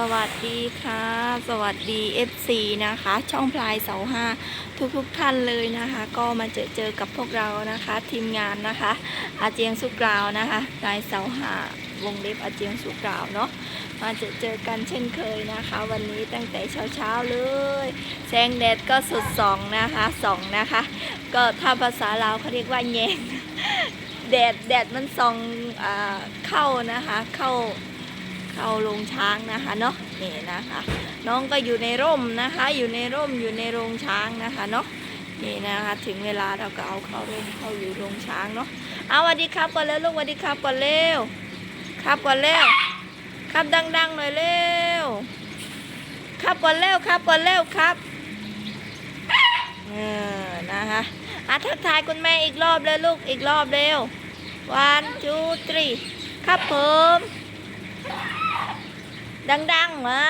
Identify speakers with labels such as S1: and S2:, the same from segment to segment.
S1: สวัสดีค่ะ สวัสดี FC นะคะ ช่องพลายเสาห้าทุกทุกท่านเลยนะคะ ก็มาเจอเจอกับพวกเรานะคะ ทีมงานนะคะ อาเจียงสุกราวนะคะพลายเสาห้าวงเล็บอาเจียงสุกราวเนาะมาเจอเจอกันเช่นเคยนะคะ วันนี้ตั้งแต่เช้าๆเลยแสงแดดก็สดส่องนะคะส่องนะคะ ก็ถ้าภาษาลาวเขาเรียกว่าแยงแดดแดดมันส่องอเข้านะคะ เข้า เข้าโรงช้างนะคะเนาะนี่นะคะ น้องก็อยู่ในร่มนะคะ อยู่ในร่มอยู่ในโรงช้างนะคะเนาะนี่นะคะ ถึงเวลาเราก็เอาเข้าร่มเข้าอยู่โรงช้างเนาะเอาสวัสดีครับก่อนเร็วลูกสวัสดีครับก่อนเร็วครับก่อนเร็วครับดังๆหน่อยเร็วครับก่อนเร็วครับก่อนเร็วครับเออนะคะอะทักทายคุณแม่อีกรอบเลยลูกอีกรอบเร็ว one two three ครับผม ดังๆมา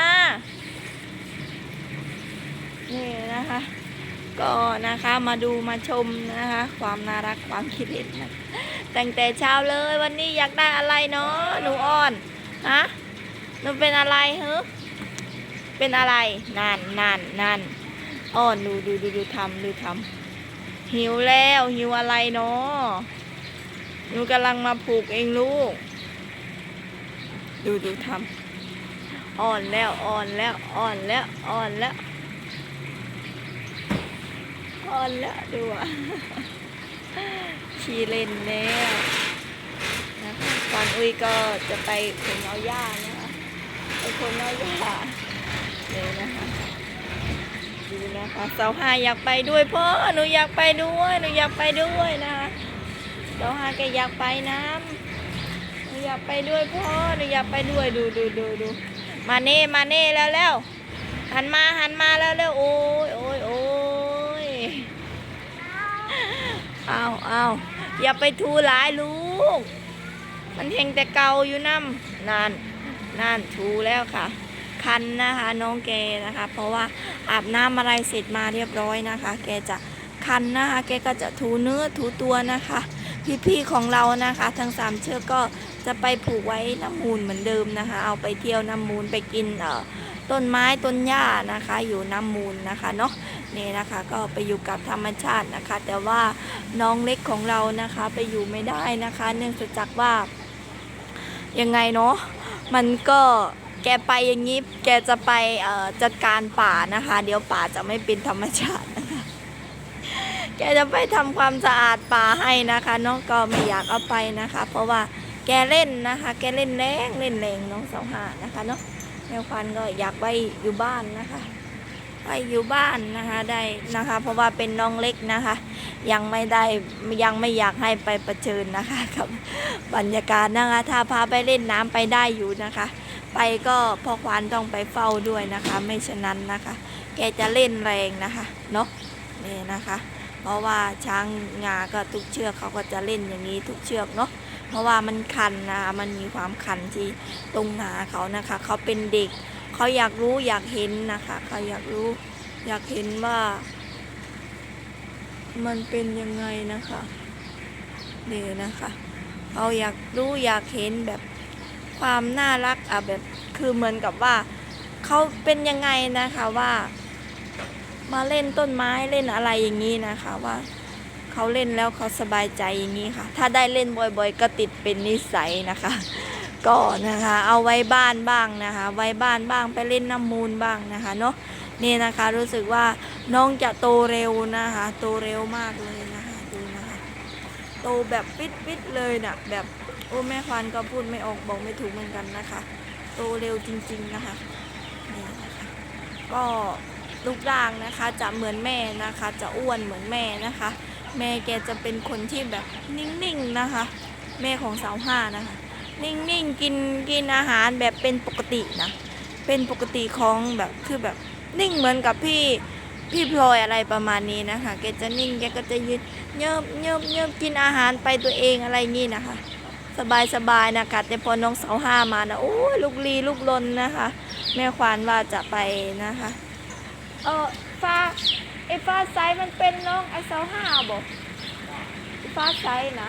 S1: นี่นะคะ ก็นะคะมาดูมาชมนะคะ ความน่ารักความคิดเห็นนะตั้งแต่เช้าเลยวันนี้อยากได้อะไรเนาะหนูอ่อนฮะหนูเป็นอะไรเฮ้เป็นอะไรนั่นนั่นนั่นอ่อนดูดูดูดูทำดูทำหิวแล้วหิวอะไรเนาะหนูกำลังมาผูกเองลูก ดูดูทำ อ่อนแล้วอ่อนแล้วอ่อนแล้วอ่อนแล้วอ่อนแล้วดูอะชีเล่นแล้วนะคะก่อนอุ้ยก็จะไปขนเอาหญ้านะคะไปขนเอาหญ้าเลยนะคะดูนะคะเสาหาอยากไปด้วยพ่อหนูอยากไปด้วยหนูอยากไปด้วยนะคะเสาหาแกอยากไปน้ำหนูอยากไปด้วยพ่อหนูอยากไปด้วยดูดูดูดู มาเน่มาเน่แล้วแล้วหันมาหันมาแล้วแล้วโอ้ยโอ้ยโอ้ยเอาเอาอย่าไปทูหลายลูก มันเฮงแต่เกาอยู่น้ำนานนั่นทูแล้วค่ะ คันนะคะน้องแกนะคะ เพราะว่าอาบน้ำอะไรเสร็จมาเรียบร้อยนะคะ แกจะคันนะคะ แกก็จะถูเนื้อถูตัวนะคะ พี่ๆของเรานะคะ ทั้งสามเชือกก็จะไปผูกไว้น้ำมูลเหมือนเดิมนะคะ เอาไปเที่ยวน้ำมูลไปกินเอ่อต้นไม้ต้นหญ้านะคะ อยู่น้ำมูลนะคะเนาะนี่นะคะก็ไปอยู่กับธรรมชาตินะคะ แต่ว่าน้องเล็กของเรานะคะไปอยู่ไม่ได้นะคะ เนื่องจากว่ายังไงเนาะมันก็แกไปอย่างนี้แกจะไปเอ่อจัดการป่านะคะ เดี๋ยวป่าจะไม่เป็นธรรมชาติ แกจะไปทำความสะอาดป่าให้นะคะ น้องก็ไม่อยากเอาไปนะคะ เพราะว่าแกเล่นนะคะ แกเล่นแรงเล่นแรงน้องเสาหานะคะเนาะแมวควันก็อยากไปอยู่บ้านนะคะไปอยู่บ้านนะคะได้นะคะ เพราะว่าเป็นน้องเล็กนะคะ ยังไม่ได้ยังไม่อยากให้ไปประชิญนะคะกับบรรยากาศนะคะ ถ้าพาไปเล่นน้ำไปได้อยู่นะคะ ไปก็พ่อควานต้องไปเฝ้าด้วยนะคะ ไม่ฉะนั้นนะคะ แกจะเล่นแรงนะคะเนาะนี่นะคะ เพราะว่าช้างงาก็ทุกเชือกเขาก็จะเล่นอย่างนี้ทุกเชือกเนาะเพราะว่ามันคันนะคะมันมีความคันที่ตรงหนาเขานะคะเขาเป็นเด็กเขาอยากรู้อยากเห็นนะคะเขาอยากรู้อยากเห็นว่า มันเป็นยังไงนะคะนี่นะคะเขาอยากรู้อยากเห็นแบบความน่ารักอะแบบคือเหมือนกับว่าเขาเป็นยังไงนะคะว่า มาเล่นต้นไม้เล่นอะไรอย่างนี้นะคะว่าเขาเล่นแล้วเขาสบายใจอย่างนี้ค่ะ ถ้าได้เล่นบ่อยๆ ก็ติดเป็นนิสัยนะคะก็นะคะ เอาไว้บ้านบ้างนะคะ ไว้บ้านบ้างไปเล่นน้ำมูลบ้างนะคะเนาะนี่นะคะรู้สึกว่าน้องจะโตเร็วนะคะ โตเร็วมากเลยนะคะดูนะคะโตแบบปิดปิดๆเลยนะ่ะแบบโอ้แม่ควันก็พูดไม่ออกบอกไม่ถูกเหมือนกันนะคะ โตเร็วจริง ๆนะคะนี่นะคะก็ รูปร่างนะคะ จะเหมือนแม่นะคะ จะอ้วนเหมือนแม่นะคะ แม่แกจะเป็นคนที่แบบนิ่งๆนะคะ แม่ของสาวห้านะคะ นิ่งๆกินกินอาหารแบบเป็นปกตินะเป็นปกติของแบบคือแบบนิ่งเหมือนกับพี่พี่พลอยอะไรประมาณนี้นะคะ แกจะนิ่งแกก็จะยืดเยิบเยิบเยิบกินอาหารไปตัวเองอะไรงี้นะคะ สบายสบายๆนะคะแต่พอน้องสาวห้ามานะโอ้ลูกลีลูกลนนะคะ แม่ควานว่าจะไปนะคะ เออฟ้าไอ้ฟ้าใสมันเป็นน้องไอ้สาวห้าบอกฟ้าใสนะ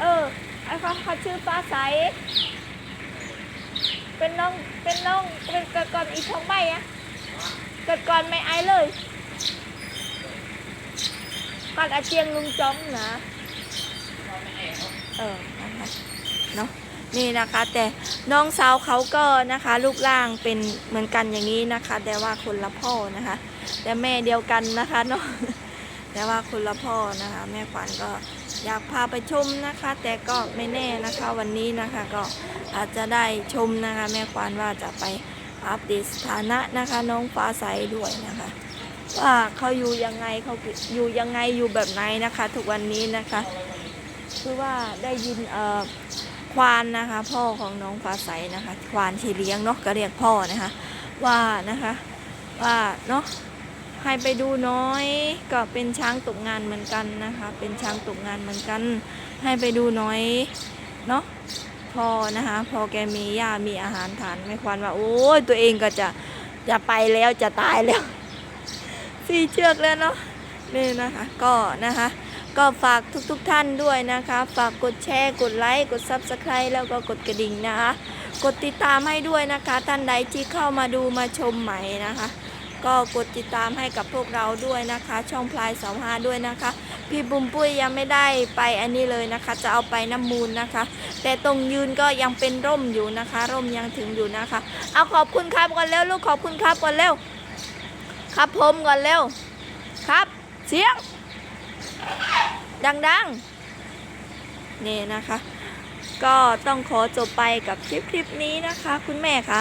S1: เออไอ้ฟ้าเขาชื่อฟ้าใสเป็นน้องเป็นน้องเป็นเกิดก่อนอีทองใบอะเกิดก่อนไม่ไอายเลยก่อนอาเจียงลุงจ้องนะเออนะคะเนาะ นี่นะคะ แต่น้องสาวเขาก็นะคะรูปร่างเป็นเหมือนกันอย่างนี้นะคะ แต่ว่าคนละพ่อนะคะ แต่แม่เดียวกันนะคะเนาะแต่ว่าคนละพ่อนะคะ แม่ขวัญก็อยากพาไปชมนะคะ แต่ก็ไม่แน่นะคะวันนี้นะคะก็อาจจะได้ชมนะคะ แม่ขวัญว่าจะไปอัปเดตสถานะนะคะ น้องฟ้าใสด้วยนะคะว่าเขาอยู่ยังไงเขาอยู่ยังไงอยู่แบบไหนนะคะ ทุกวันนี้นะคะ คือว่าได้ยินเอ่อ ควานนะคะ พ่อของน้องฟ้าใสนะคะ ควานที่เลี้ยงเนาะก็เรียกพ่อนะคะ ว่านะคะว่าเนาะให้ไปดูน้อยก็เป็นช้างตกงานเหมือนกันนะคะ เป็นช้างตกงานเหมือนกัน ให้ไปดูน้อยเนาะพอนะคะ พอแกมีหญ้ามีอาหารทานไม่ควรว่าโอ้ยตัวเองก็จะจะไปแล้วจะตายแล้วสี่เชือกแล้วเนาะนี่นะคะ ก็นะคะ ก็ฝากทุกๆทท่านด้วยนะคะ ฝากกดแชร์ กดไลค์ กด Subscribe แล้วก็กดกระดิ่งนะคะ กดติดตามให้ด้วยนะคะ ท่านใดที่เข้ามาดูมาชมใหม่นะคะ ก็กดติดตามให้กับพวกเราด้วยนะคะ ช่องพลายสองห้าด้วยนะคะ พี่บุมปุ้ยยังไม่ได้ไปอันนี้เลยนะคะ จะเอาไปน้ำมูลนะคะ แต่ตรงยืนก็ยังเป็นร่มอยู่นะคะ ร่มยังถึงอยู่นะคะ เอาขอบคุณครับก่อนเร็วลูกขอบคุณครับก่อนเร็วครับผมก่อนเร็วครับ เสียง ดังๆนี่นะคะ ก็ต้องขอจบไปกับคลิปคลิปนี้นะคะ คุณแม่คะ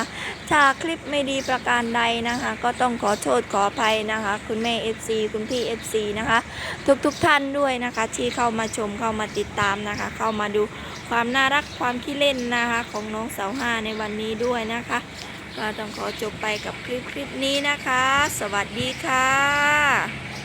S1: ถ้าคลิปไม่ดีประการใดนะคะ ก็ต้องขอโทษขออภัยนะคะ คุณแม่ FC คุณพี่ FC นะคะ ทุกๆทท่านด้วยนะคะ ที่เข้ามาชมเข้ามาติดตามนะคะ เข้ามาดูความน่ารักความขี้เล่นนะคะ ของน้องสาวห้าในวันนี้ด้วยนะคะก็ต้องขอจบไปกับคลิปคลิปนี้นะคะ สวัสดีค่ะ